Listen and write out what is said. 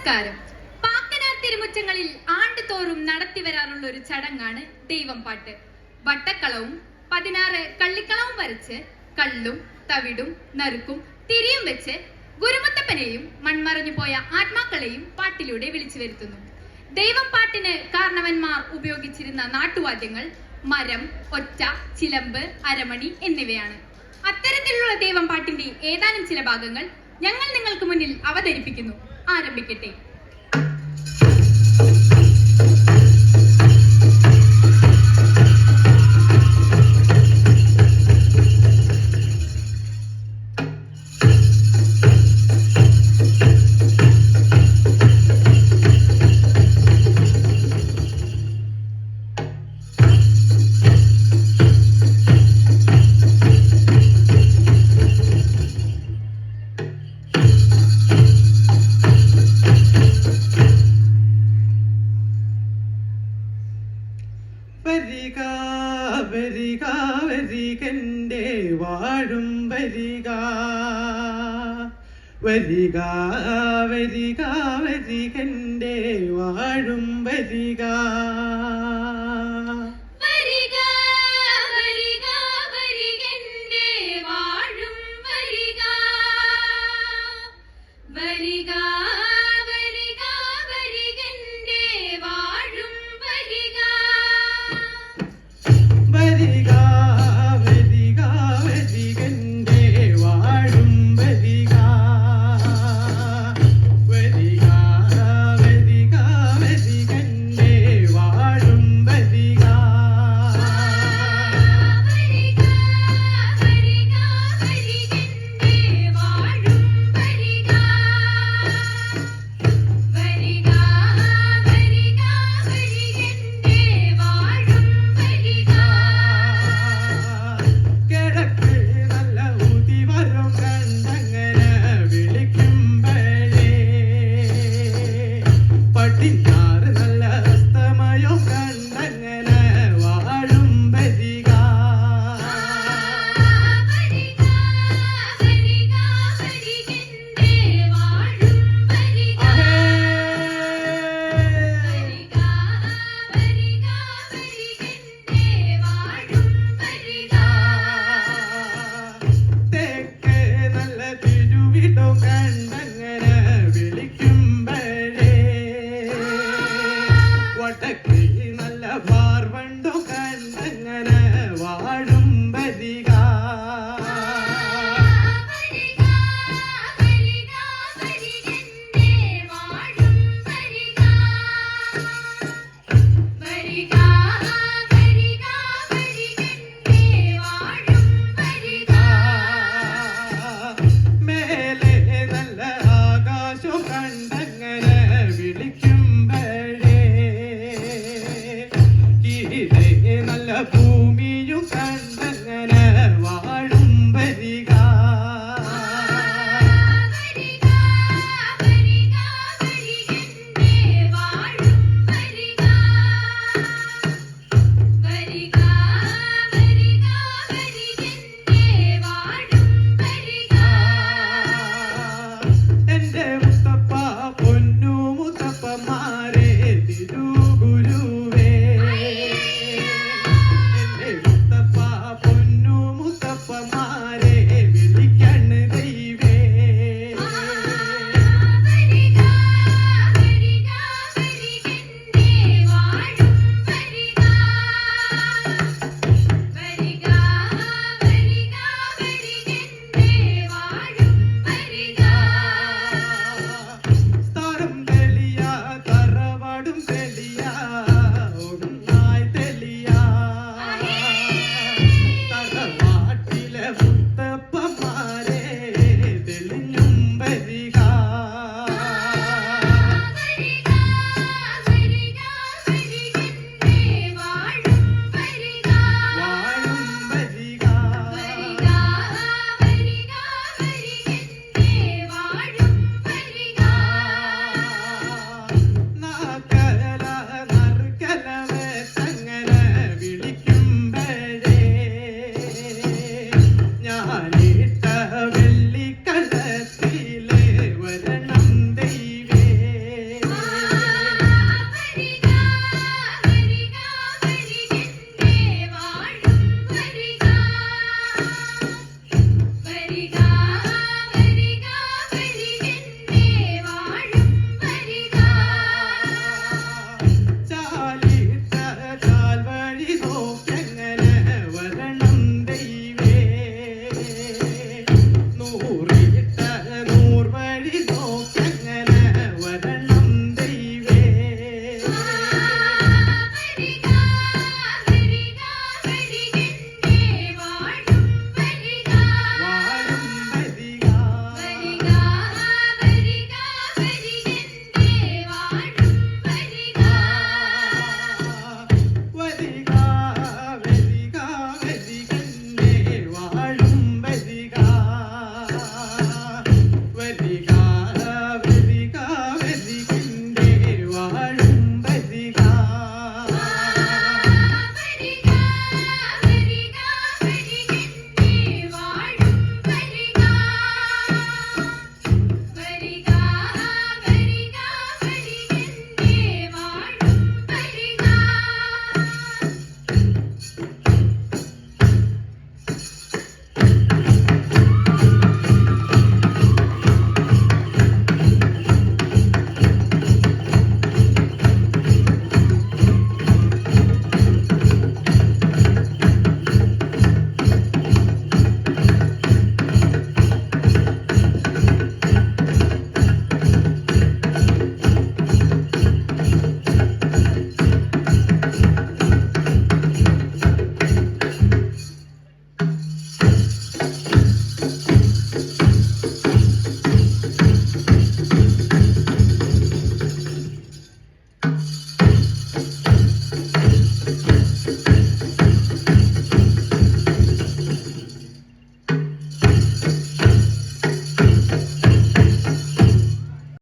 നമസ്കാരം. പാക്കനാർ തിരുമുറ്റങ്ങളിൽ ആണ്ടുതോറും നടത്തി വരാറുള്ള ഒരു ചടങ്ങാണ് ദൈവം പാട്ട്. വട്ടക്കളവും പതിനാറ് കള്ളിക്കളവും വരച്ച് കള്ളും തവിടും നറുക്കും തിരിയും വെച്ച് ഗുരുമുത്തപ്പനെയും മൺമറഞ്ഞു പോയ ആത്മാക്കളെയും പാട്ടിലൂടെ വിളിച്ചു വരുത്തുന്നു. ദൈവം പാട്ടിന് കാരണവന്മാർ ഉപയോഗിച്ചിരുന്ന നാട്ടുവാദ്യങ്ങൾ മരം ഒറ്റ ചിലമ്പ് അരമണി എന്നിവയാണ്. അത്തരത്തിലുള്ള ദൈവം പാട്ടിന്റെ ഏതാനും ചില ഭാഗങ്ങൾ ഞങ്ങൾ നിങ്ങൾക്ക് മുന്നിൽ അവതരിപ്പിക്കുന്നു. ആരംഭിക്കട്ടെ. വരികന്റെ വാഴും വരിക. വരിക വരിക വരികന്റെ വാഴും വരിക. patina